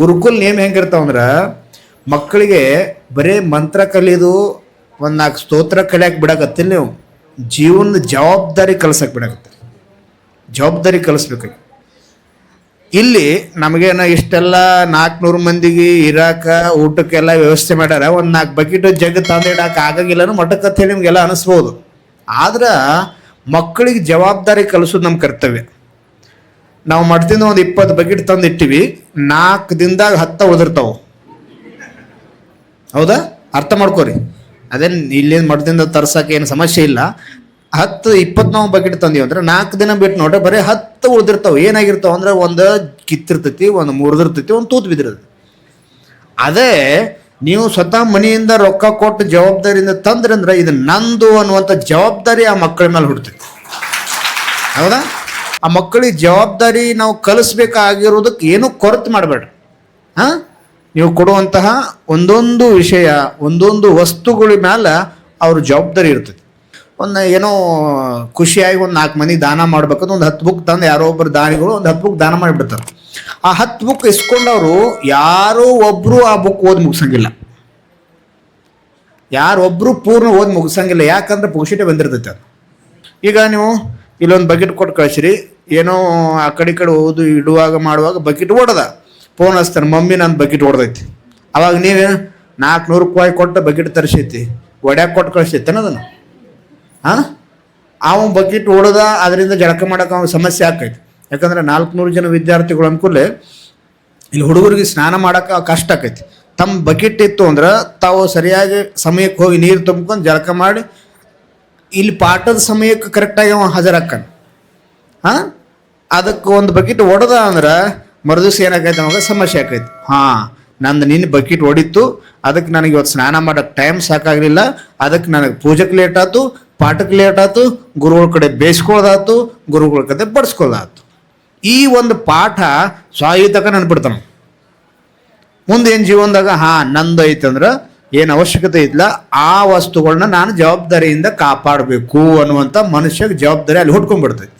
Gurukul name ಹೆಂಗಿರ್ತಾವ ಅಂದ್ರೆ ಮಕ್ಕಳಿಗೆ ಬರೇ ಮಂತ್ರ ಕಲಿಯೋದು ಒಂದು ನಾಲ್ಕು ಸ್ತೋತ್ರ ಕಲಿಯಕ್ಕೆ ಬಿಡಕತ್ತಿಲ್ಲ ನೀವು. ಜೀವನದ ಜವಾಬ್ದಾರಿ ಕಲ್ಸಕ್ಕೆ ಬಿಡಾಕತ್ತ. ಜವಾಬ್ದಾರಿ ಕಲಿಸ್ಬೇಕು ಇಲ್ಲಿ ನಮಗೇನ ಇಷ್ಟೆಲ್ಲ ನಾಲ್ಕುನೂರು ಮಂದಿಗೆ ಇರಾಕ, ಊಟಕ್ಕೆಲ್ಲ ವ್ಯವಸ್ಥೆ ಮಾಡ್ಯಾರ. ಒಂದು ನಾಲ್ಕು ಬಕೆಟ್ ಜಗ್ ತಂದಿಡಕ್ಕೆ ಆಗಂಗಿಲ್ಲ ಮಠಕ್ಕೆ ನಿಮಗೆಲ್ಲ ಅನಿಸ್ಬೋದು. ಆದ್ರೆ ಮಕ್ಕಳಿಗೆ ಜವಾಬ್ದಾರಿ ಕಲಿಸೋದು ನಮ್ಮ ಕರ್ತವ್ಯ. ನಾವು ಮಠದಿಂದ ಒಂದು ಇಪ್ಪತ್ತು ಬಕೆಟ್ ತಂದು ಇಟ್ಟಿವಿ. ನಾಲ್ಕು ದಿನದಾಗ ಹತ್ತ ಉಳಿದಿರ್ತಾವೆ ಹೌದಾ? ಅರ್ಥ ಮಾಡ್ಕೋರಿ. ಅದೇನು ಇಲ್ಲಿಂದ ಮಠದಿಂದ ತರ್ಸಕ್ಕೆ ಏನು ಸಮಸ್ಯೆ ಇಲ್ಲ. ಹತ್ತು ಇಪ್ಪತ್ತು ನಾವು ಬಕೆಟ್ ತಂದೀವಿ ಅಂದ್ರೆ ನಾಲ್ಕು ದಿನ ಬಿಟ್ಟು ನೋಡ್ರೆ ಬರೀ ಹತ್ತು ಉಳಿದಿರ್ತಾವೆ ಏನಾಗಿರ್ತಾವೆ ಅಂದ್ರೆ ಒಂದು ಕಿತ್ತಿರ್ತೈತಿ, ಒಂದು ಮುರಿದಿರ್ತೈತಿ, ಒಂದು ತೂತು ಬಿದ್ದಿರ್ತೈತಿ. ಅದೇ ನೀವು ಸ್ವತಃ ಮನೆಯಿಂದ ರೊಕ್ಕ ಕೊಟ್ಟು ಜವಾಬ್ದಾರಿಯಿಂದ ತಂದ್ರಂದ್ರೆ ಇದು ನಂದು ಅನ್ನುವಂಥ ಜವಾಬ್ದಾರಿ ಆ ಮಕ್ಕಳ ಮೇಲೆ ಹುಡ್ತೈತಿ. ಹೌದಾ? ಆ ಮಕ್ಕಳಿಗೆ ಜವಾಬ್ದಾರಿ ನಾವು ಕಲಿಸ್ಬೇಕಾಗಿರೋದಕ್ಕೆ ಏನೂ ಕೊರತೆ ಮಾಡಬೇಡ್ರಿ. ಹಾಂ? ನೀವು ಕೊಡುವಂತಹ ಒಂದೊಂದು ವಿಷಯ, ಒಂದೊಂದು ವಸ್ತುಗಳ ಮೇಲೆ ಅವ್ರ ಜವಾಬ್ದಾರಿ ಇರ್ತೈತಿ ಒಂದು ಏನೋ ಖುಷಿಯಾಗಿ ಒಂದು ನಾಲ್ಕು ಮನೆ ದಾನ ಮಾಡ್ಬೇಕಂದ್ರೆ ಒಂದು ಹತ್ತು ಬುಕ್ ತಂದು ಯಾರೋ ಒಬ್ಬರು ದಾನಿಗಳು ಒಂದು ಹತ್ತು ಬುಕ್ ದಾನ ಮಾಡಿಬಿಡ್ತಾರೆ. ಆ ಹತ್ತು ಬುಕ್ ಇಸ್ಕೊಂಡವರು ಯಾರೋ ಒಬ್ಬರು ಆ ಬುಕ್ ಓದಿ ಮುಗಿಸಂಗಿಲ್ಲ. ಯಾರೊಬ್ಬರು ಪೂರ್ಣ ಓದಿ ಮುಗಿಸಂಗಿಲ್ಲ. ಯಾಕಂದ್ರೆ ಪುಕ್ಷಿಟೆ ಬಂದಿರ್ತೈತೆ ಅದು. ಈಗ ನೀವು ಇಲ್ಲೊಂದು ಬಕೆಟ್ ಕೊಟ್ಟು ಕಳಿಸಿರಿ. ಏನೋ ಆ ಕಡೆ ಕಡೆ ಓದು ಇಡುವಾಗ ಮಾಡುವಾಗ ಬಕೆಟ್ ಓಡದ. ಫೋನ್ ಹಚ್ತಾನೆ, ಮಮ್ಮಿ ನನ್ನ ಬಕೆಟ್ ಹೊಡೆದೈತಿ ಅವಾಗ ನೀವು ನಾಲ್ಕುನೂರು ರೂಪಾಯಿ ಕೊಟ್ಟು ಬಕೆಟ್ ತರಿಸೈತಿ. ಒಡ್ಯಾಕೆ ಕೊಟ್ಟು ಕಳಿಸೈತೆ ಅದನ್ನು? ಹಾಂ ಅವ ಬಕೆಟ್ ಓಡದ, ಅದರಿಂದ ಜಳಕ ಮಾಡೋಕೆ ಅವ್ನ ಸಮಸ್ಯೆ ಆಕೈತಿ. ಯಾಕಂದ್ರೆ ನಾಲ್ಕುನೂರು ಜನ ವಿದ್ಯಾರ್ಥಿಗಳು ಅನ್ಕೂಲೆ ಇಲ್ಲಿ ಹುಡುಗರಿಗೆ ಸ್ನಾನ ಮಾಡೋಕೆ ಕಷ್ಟ ಆಕೈತಿ. ತಮ್ಮ ಬಕೆಟ್ ಇತ್ತು ಅಂದ್ರೆ ತಾವು ಸರಿಯಾಗಿ ಸಮಯಕ್ಕೆ ಹೋಗಿ ನೀರು ತುಂಬ್ಕೊಂಡು ಜಳಕ ಮಾಡಿ ಇಲ್ಲಿ ಪಾಠದ ಸಮಯಕ್ಕೆ ಕರೆಕ್ಟಾಗಿ ಅವ ಹಾಜರಾಕನ್ ಹಾಂ? ಅದಕ್ಕೆ ಒಂದು ಬಕೆಟ್ ಒಡೆದ ಅಂದ್ರೆ ಮರುದಿವ್ಸ ಏನಾಗೈತೆ ಅವಾಗ ಸಮಸ್ಯೆ ಆಕೈತಿ. ಹಾಂ, ನಂದು ನಿನ್ನ ಬಕೆಟ್ ಹೊಡಿತು, ಅದಕ್ಕೆ ನನಗೆ ಇವತ್ತು ಸ್ನಾನ ಮಾಡೋಕ್ಕೆ ಟೈಮ್ ಸಾಕಾಗಲಿಲ್ಲ, ಅದಕ್ಕೆ ನನಗೆ ಪೂಜೆಗೆ ಲೇಟ್ ಆಯ್ತು ಪಾಠಕ್ಕೆ ಲೇಟ್ ಆಯ್ತು ಗುರುಗಳ ಕಡೆ ಬೇಯಿಸ್ಕೊಳ್ಳೋದಾಯ್ತು ಗುರುಗಳ ಕಡೆ ಬಡಿಸ್ಕೊಳ್ಳೋದಾಯ್ತು ಈ ಒಂದು ಪಾಠ ಸ್ವಾಯುತಕ ನೆನ್ಪಿಡ್ತಾನೆ. ಮುಂದೆ ಏನು ಜೀವನದಾಗ, ಹಾಂ, ನಂದು ಐತಂದ್ರೆ ಏನು ಅವಶ್ಯಕತೆ ಇಲ್ಲ ಆ ವಸ್ತುಗಳನ್ನ ನಾನು ಜವಾಬ್ದಾರಿಯಿಂದ ಕಾಪಾಡಬೇಕು ಅನ್ನುವಂಥ ಮನುಷ್ಯಗೆ ಜವಾಬ್ದಾರಿ ಅಲ್ಲಿ ಹುಟ್ಕೊಂಡ್ಬಿಡ್ತೈತಿ.